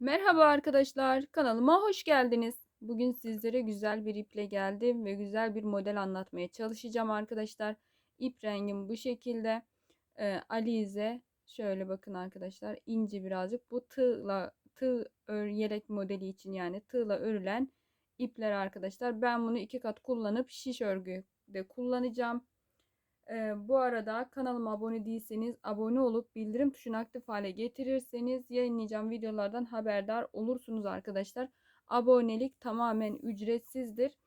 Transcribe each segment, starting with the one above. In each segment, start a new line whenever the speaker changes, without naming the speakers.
Merhaba arkadaşlar, kanalıma hoş geldiniz. Bugün sizlere güzel bir iple geldim ve güzel bir model anlatmaya çalışacağım arkadaşlar. İp rengim bu şekilde. Ee, Alize şöyle bakın arkadaşlar ince birazcık bu tığla tığ ör, yelek modeli için yani tığla örülen ipler arkadaşlar. Ben bunu iki kat kullanıp şiş örgüde kullanacağım. Ee, bu arada kanalıma abone değilseniz abone olup bildirim tuşunu aktif hale getirirseniz yayınlayacağım videolardan haberdar olursunuz arkadaşlar. Abonelik tamamen ücretsizdir.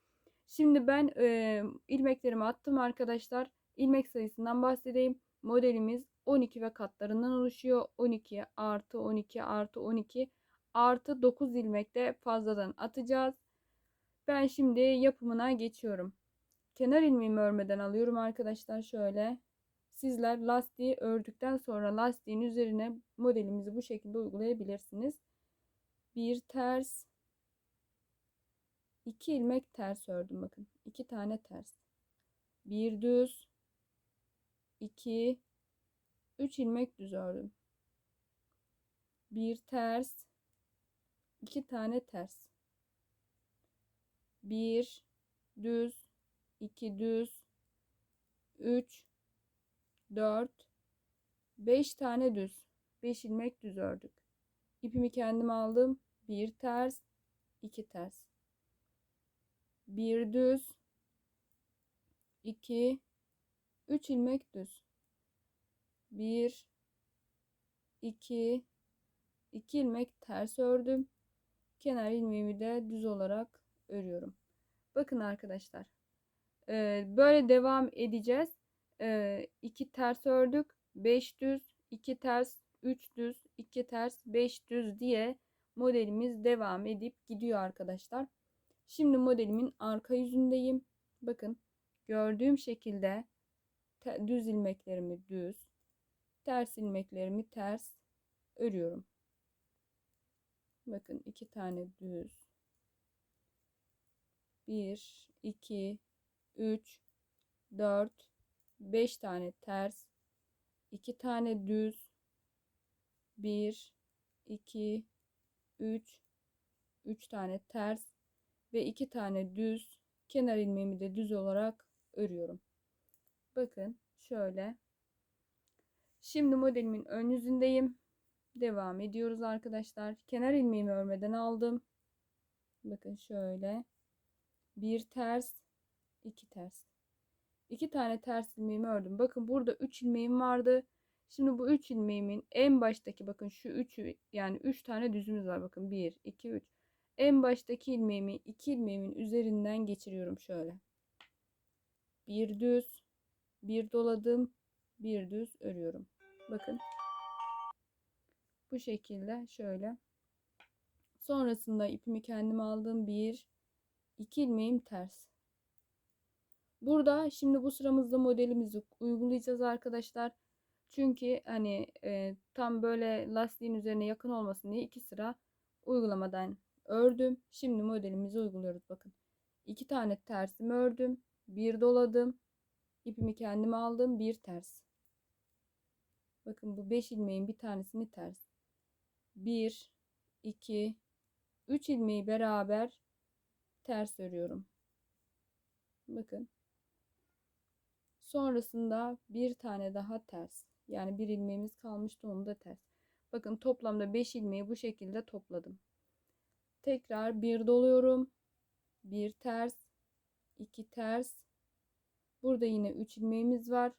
Şimdi ben e, ilmeklerimi attım arkadaşlar. İlmek sayısından bahsedeyim. Modelimiz 12 ve katlarından oluşuyor. 12 artı 12 artı 12 artı 9 ilmekte fazladan atacağız. Ben şimdi yapımına geçiyorum. Kenar ilmeğimi örmeden alıyorum arkadaşlar şöyle. Sizler lastiği ördükten sonra lastiğin üzerine modelimizi bu şekilde uygulayabilirsiniz. Bir ters, iki ilmek ters ördüm bakın. iki tane ters. Bir düz, iki, üç ilmek düz ördüm. Bir ters, iki tane ters. Bir düz, 2 düz, 3, 4, 5 tane düz. 5 ilmek düz ördük. İpimi kendim aldım. 1 ters, 2 ters. 1 düz, 2, 3 ilmek düz. 1, 2, 2 ilmek ters ördüm. Kenar ilmeğimi de düz olarak örüyorum. Bakın arkadaşlar böyle devam edeceğiz. E, 2 ters ördük. 5 düz, 2 ters, 3 düz, 2 ters, 5 düz diye modelimiz devam edip gidiyor arkadaşlar. Şimdi modelimin arka yüzündeyim. Bakın gördüğüm şekilde düz ilmeklerimi düz, ters ilmeklerimi ters örüyorum. Bakın iki tane düz. 1, 2, 3, 4, 5 tane ters, 2 tane düz, 1, 2, 3, 3 tane ters ve 2 tane düz kenar ilmeğimi de düz olarak örüyorum. Bakın şöyle. Şimdi modelimin ön yüzündeyim. Devam ediyoruz arkadaşlar. Kenar ilmeğimi örmeden aldım. Bakın şöyle. Bir ters 2 ters. 2 tane ters ilmeğimi ördüm. Bakın burada 3 ilmeğim vardı. Şimdi bu 3 ilmeğimin en baştaki bakın şu 3'ü yani 3 tane düzümüz var. Bakın 1, 2, 3. En baştaki ilmeğimi 2 ilmeğimin üzerinden geçiriyorum şöyle. Bir düz, bir doladım, bir düz örüyorum. Bakın. Bu şekilde şöyle. Sonrasında ipimi kendim aldım. Bir, iki ilmeğim ters. Burada şimdi bu sıramızda modelimizi uygulayacağız arkadaşlar. Çünkü hani e, tam böyle lastiğin üzerine yakın olmasın diye iki sıra uygulamadan ördüm. Şimdi modelimizi uyguluyoruz bakın. İki tane tersimi ördüm. Bir doladım. İpimi kendime aldım. Bir ters. Bakın bu 5 ilmeğin bir tanesini ters. 1 2 3 ilmeği beraber ters örüyorum. Bakın Sonrasında bir tane daha ters. Yani bir ilmeğimiz kalmıştı onu da ters. Bakın toplamda 5 ilmeği bu şekilde topladım. Tekrar bir doluyorum. Bir ters. iki ters. Burada yine 3 ilmeğimiz var.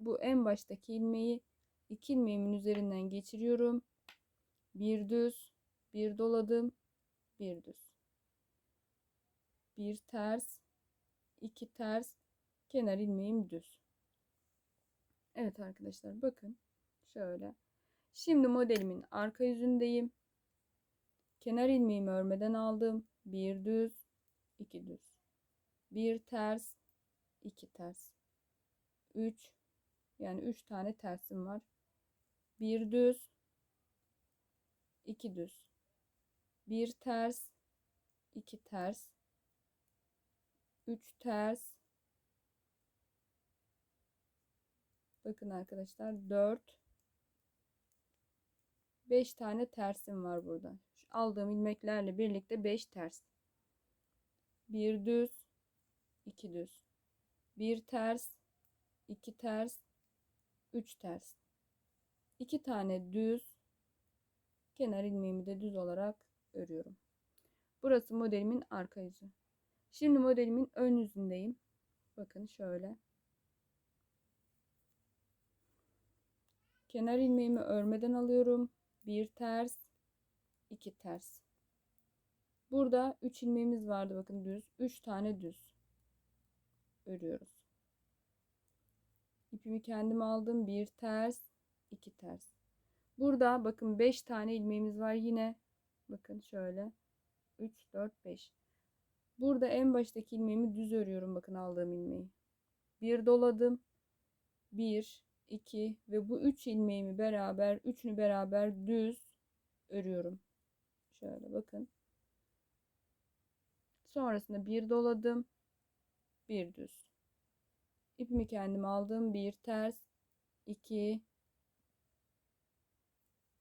Bu en baştaki ilmeği 2 ilmeğimin üzerinden geçiriyorum. Bir düz, bir doladım, bir düz. Bir ters, iki ters, kenar ilmeğim düz. Evet arkadaşlar bakın şöyle. Şimdi modelimin arka yüzündeyim. Kenar ilmeğimi örmeden aldım. Bir düz, iki düz. Bir ters, iki ters. Üç, yani üç tane tersim var. Bir düz, iki düz. Bir ters, iki ters. Üç ters, Bakın arkadaşlar 4 5 tane tersim var burada. aldığım ilmeklerle birlikte 5 ters. Bir düz, iki düz. Bir ters, iki ters, üç ters. İki tane düz, kenar ilmeğimi de düz olarak örüyorum. Burası modelimin arka yüzü. Şimdi modelimin ön yüzündeyim. Bakın şöyle. Kenar ilmeğimi örmeden alıyorum. Bir ters, iki ters. Burada 3 ilmeğimiz vardı bakın düz. 3 tane düz örüyoruz. İpimi kendim aldım. Bir ters, iki ters. Burada bakın 5 tane ilmeğimiz var yine. Bakın şöyle. 3, 4, 5. Burada en baştaki ilmeğimi düz örüyorum. Bakın aldığım ilmeği. Bir doladım. 1, 2 ve bu 3 ilmeğimi beraber, üçünü beraber düz örüyorum. Şöyle bakın. Sonrasında bir doladım. Bir düz. İpimi kendim aldım. Bir ters. iki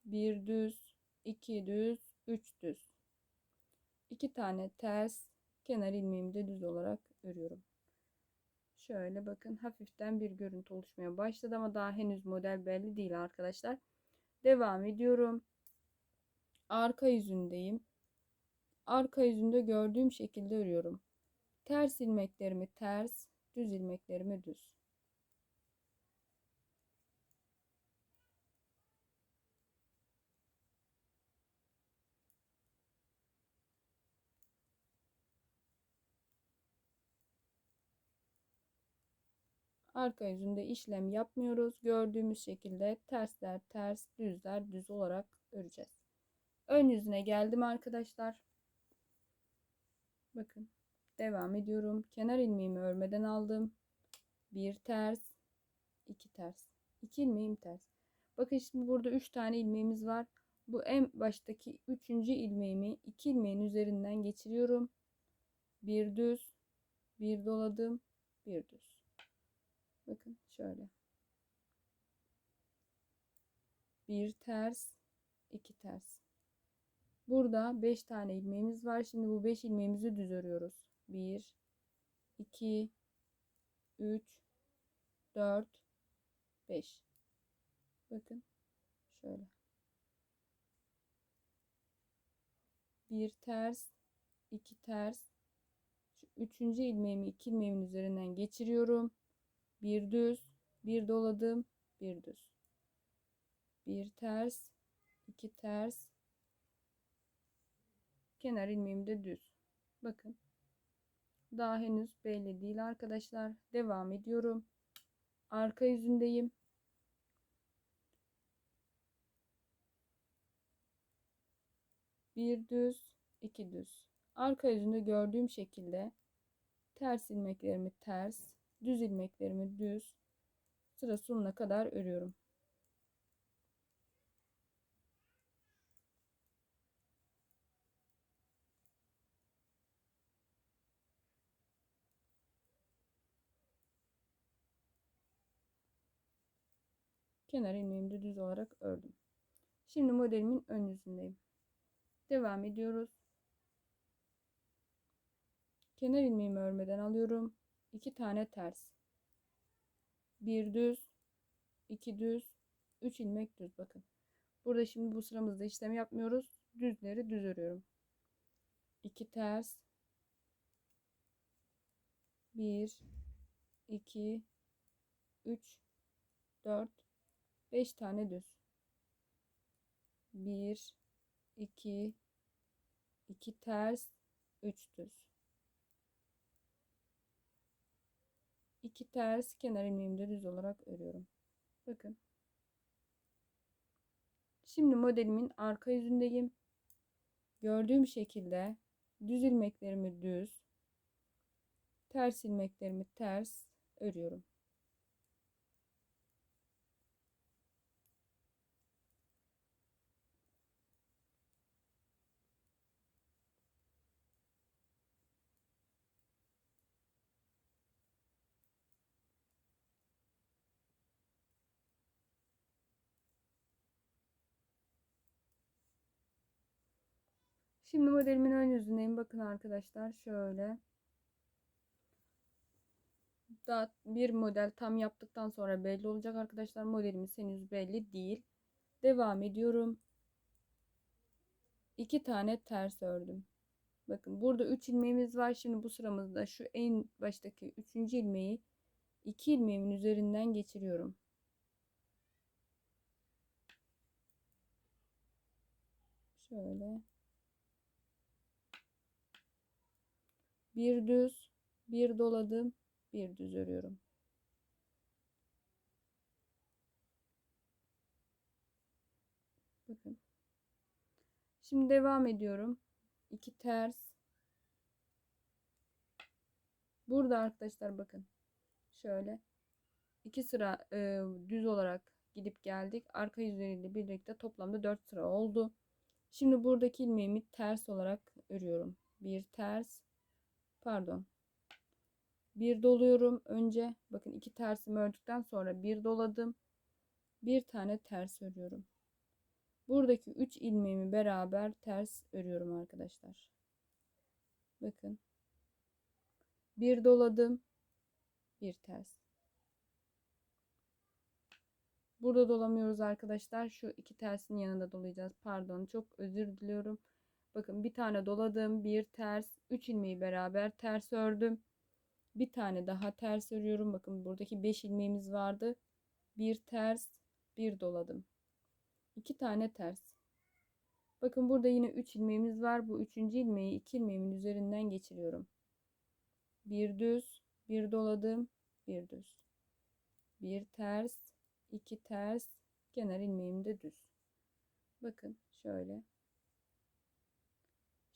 bir düz. iki düz. Üç düz. iki tane ters. Kenar ilmeğimi de düz olarak örüyorum. Şöyle bakın hafiften bir görüntü oluşmaya başladı ama daha henüz model belli değil arkadaşlar. Devam ediyorum. Arka yüzündeyim arka yüzünde gördüğüm şekilde örüyorum. Ters ilmeklerimi ters, düz ilmeklerimi düz. Arka yüzünde işlem yapmıyoruz. Gördüğümüz şekilde tersler ters, düzler düz olarak öreceğiz. Ön yüzüne geldim arkadaşlar. Bakın devam ediyorum. Kenar ilmeğimi örmeden aldım. Bir ters, iki ters. iki ilmeğim ters. Bakın şimdi burada üç tane ilmeğimiz var. Bu en baştaki üçüncü ilmeğimi iki ilmeğin üzerinden geçiriyorum. Bir düz, bir doladım, bir düz. Bakın şöyle. Bir ters, iki ters. Burada 5 tane ilmeğimiz var. Şimdi bu 5 ilmeğimizi düz örüyoruz. 1 2 3 4 5 Bakın şöyle. Bir ters, iki ters. Şu üçüncü ilmeğimi iki ilmeğimin üzerinden geçiriyorum. Bir düz, bir doladım, bir düz. Bir ters, iki ters, Kenar ilmeğim de düz. Bakın. Daha henüz belli değil arkadaşlar. Devam ediyorum. Arka yüzündeyim. Bir düz, iki düz. Arka yüzünde gördüğüm şekilde ters ilmeklerimi ters, düz ilmeklerimi düz sıra sonuna kadar örüyorum. kenar ilmeğimi düz olarak ördüm. Şimdi modelimin ön yüzündeyim. Devam ediyoruz. Kenar ilmeğimi örmeden alıyorum. 2 tane ters. Bir düz, iki düz, 3 ilmek düz bakın. Burada şimdi bu sıramızda işlem yapmıyoruz. Düzleri düz örüyorum. 2 ters. 1 2 3 4 5 tane düz. 1 2 2 ters 3 düz. 2 ters kenar ilmeğimde düz olarak örüyorum. Bakın. Şimdi modelimin arka yüzündeyim. Gördüğüm şekilde düz ilmeklerimi düz, ters ilmeklerimi ters örüyorum. Şimdi modelimin ön yüzündeyim. Bakın arkadaşlar şöyle. Daha bir model tam yaptıktan sonra belli olacak arkadaşlar. Modelimiz henüz belli değil. Devam ediyorum. İki tane ters ördüm. Bakın burada 3 ilmeğimiz var. Şimdi bu sıramızda şu en baştaki 3. ilmeği 2 ilmeğimin üzerinden geçiriyorum. Şöyle. Bir düz, bir doladım, bir düz örüyorum. Bakın. Şimdi devam ediyorum. 2 ters. Burada arkadaşlar bakın. Şöyle. iki sıra e, düz olarak gidip geldik. Arka yüzleriyle birlikte toplamda 4 sıra oldu. Şimdi buradaki ilmeğimi ters olarak örüyorum. Bir ters. Pardon. Bir doluyorum önce. Bakın iki tersimi ördükten sonra bir doladım. Bir tane ters örüyorum. Buradaki 3 ilmeğimi beraber ters örüyorum arkadaşlar. Bakın. Bir doladım. Bir ters. Burada dolamıyoruz arkadaşlar. Şu iki tersin yanında dolayacağız. Pardon çok özür diliyorum. Bakın bir tane doladım. Bir ters. Üç ilmeği beraber ters ördüm. Bir tane daha ters örüyorum. Bakın buradaki beş ilmeğimiz vardı. Bir ters. Bir doladım. İki tane ters. Bakın burada yine üç ilmeğimiz var. Bu üçüncü ilmeği iki ilmeğimin üzerinden geçiriyorum. Bir düz. Bir doladım. Bir düz. Bir ters 2 ters kenar ilmeğim de düz. Bakın şöyle.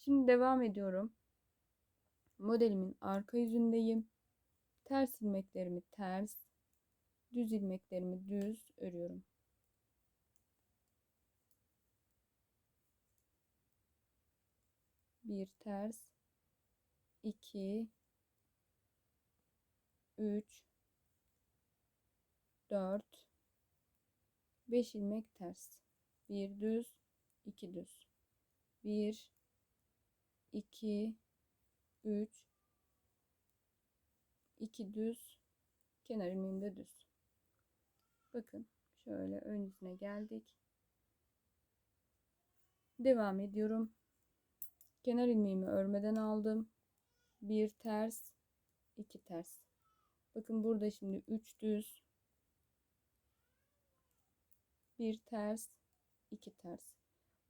Şimdi devam ediyorum. Modelimin arka yüzündeyim. Ters ilmeklerimi ters, düz ilmeklerimi düz örüyorum. Bir ters, iki, üç, dört, 5 ilmek ters. 1 düz, 2 düz. 1 2 3 2 düz, kenar ilmeğim de düz. Bakın şöyle ön yüzüne geldik. Devam ediyorum. Kenar ilmeğimi örmeden aldım. Bir ters, iki ters. Bakın burada şimdi 3 düz, bir ters, iki ters.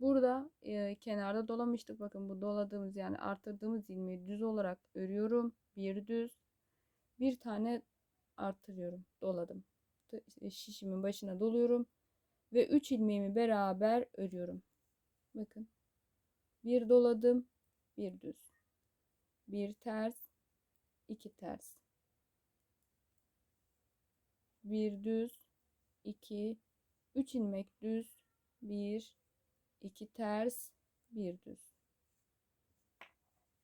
Burada e, kenarda dolamıştık. Bakın bu doladığımız yani arttırdığımız ilmeği düz olarak örüyorum. Bir düz. Bir tane arttırıyorum. Doladım. Şişimin başına doluyorum. Ve 3 ilmeğimi beraber örüyorum. Bakın. Bir doladım. Bir düz. Bir ters. iki ters. Bir düz. iki 3 ilmek düz 1 2 ters 1 düz.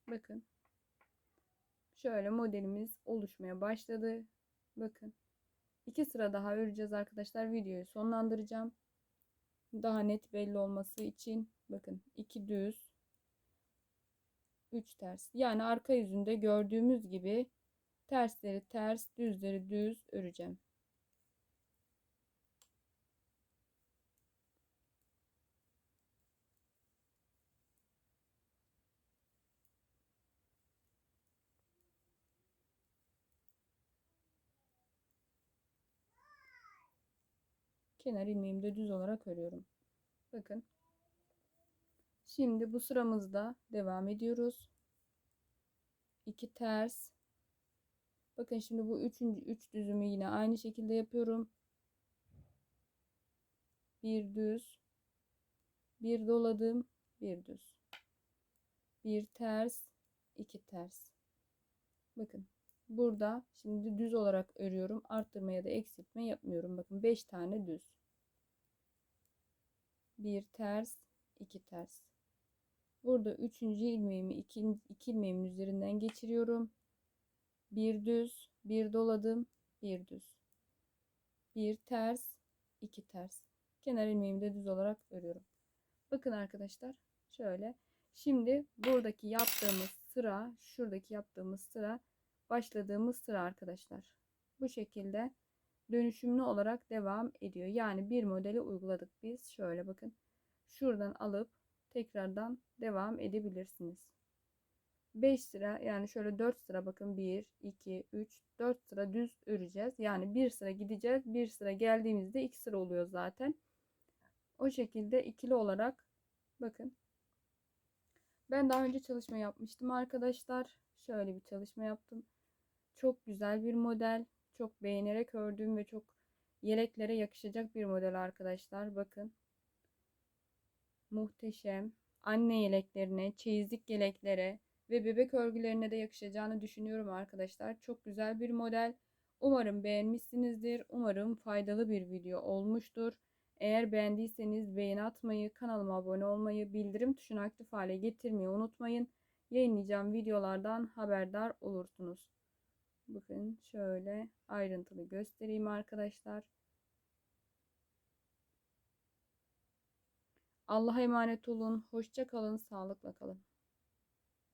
Bakın. Şöyle modelimiz oluşmaya başladı. Bakın. İki sıra daha öreceğiz arkadaşlar. Videoyu sonlandıracağım. Daha net belli olması için. Bakın. 2 düz. 3 ters. Yani arka yüzünde gördüğümüz gibi tersleri ters düzleri düz öreceğim kenar ilmeğimi de düz olarak örüyorum. Bakın. Şimdi bu sıramızda devam ediyoruz. 2 ters. Bakın şimdi bu üçüncü üç düzümü yine aynı şekilde yapıyorum. Bir düz. Bir doladım. Bir düz. Bir ters. iki ters. Bakın burada şimdi düz olarak örüyorum. Arttırma ya da eksiltme yapmıyorum. Bakın 5 tane düz. Bir ters, iki ters. Burada üçüncü ilmeğimi iki, iki ilmeğimin üzerinden geçiriyorum. Bir düz, bir doladım, bir düz. Bir ters, iki ters. Kenar ilmeğimi de düz olarak örüyorum. Bakın arkadaşlar şöyle Şimdi buradaki yaptığımız sıra, şuradaki yaptığımız sıra başladığımız sıra arkadaşlar. Bu şekilde dönüşümlü olarak devam ediyor. Yani bir modeli uyguladık biz. Şöyle bakın. Şuradan alıp tekrardan devam edebilirsiniz. 5 sıra yani şöyle 4 sıra bakın 1, 2, 3, 4 sıra düz öreceğiz. Yani bir sıra gideceğiz. Bir sıra geldiğimizde 2 sıra oluyor zaten. O şekilde ikili olarak bakın. Ben daha önce çalışma yapmıştım arkadaşlar. Şöyle bir çalışma yaptım. Çok güzel bir model. Çok beğenerek ördüğüm ve çok yeleklere yakışacak bir model arkadaşlar. Bakın. Muhteşem. Anne yeleklerine, çeyizlik yeleklere ve bebek örgülerine de yakışacağını düşünüyorum arkadaşlar. Çok güzel bir model. Umarım beğenmişsinizdir. Umarım faydalı bir video olmuştur. Eğer beğendiyseniz beğeni atmayı, kanalıma abone olmayı, bildirim tuşunu aktif hale getirmeyi unutmayın. Yayınlayacağım videolardan haberdar olursunuz. Bakın şöyle ayrıntılı göstereyim arkadaşlar. Allah'a emanet olun. Hoşça kalın. Sağlıkla kalın.